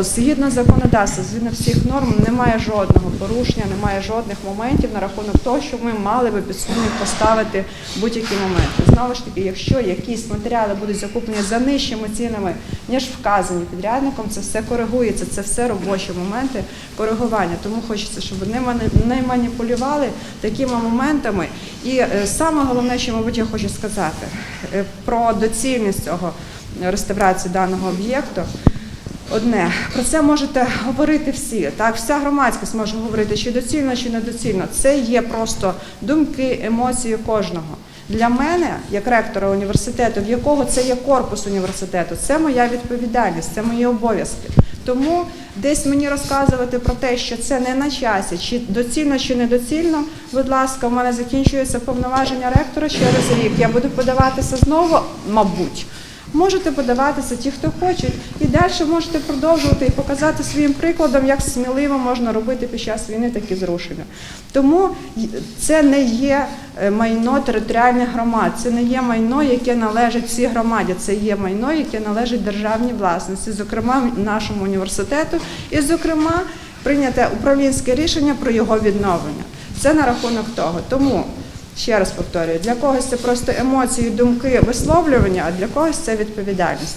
Згідно законодавства, згідно всіх норм, немає жодного порушення, немає жодних моментів на рахунок того, що ми мали би під сумнів поставити будь-які моменти. Знову ж таки, якщо якісь матеріали будуть закуплені за нижчими цінами, ніж вказані підрядником, це все коригується, це все робочі моменти коригування. Тому хочеться, щоб вони не маніпулювали такими моментами. І е, саме головне, що, мабуть, я хочу сказати е, про доцільність цього е, реставрації даного об'єкту. Одне про це можете говорити всі. Так, вся громадськість може говорити, чи доцільно, чи недоцільно. Це є просто думки, емоції кожного. Для мене, як ректора університету, в якого це є корпус університету, це моя відповідальність, це мої обов'язки. Тому десь мені розказувати про те, що це не на часі, чи доцільно, чи недоцільно. Будь ласка, у мене закінчується повноваження ректора через рік. Я буду подаватися знову, мабуть. Можете подаватися ті, хто хочуть, і далі можете продовжувати і показати своїм прикладом, як сміливо можна робити під час війни такі зрушення. Тому це не є е, майно територіальних громад, це не є майно, яке належить всій громаді, це є майно, яке належить державній власності, зокрема нашому університету, і, зокрема, прийняте управлінське рішення про його відновлення. Це на рахунок того. Тому Ще раз повторюю, для когось це просто емоції, думки, висловлювання, а для когось це відповідальність.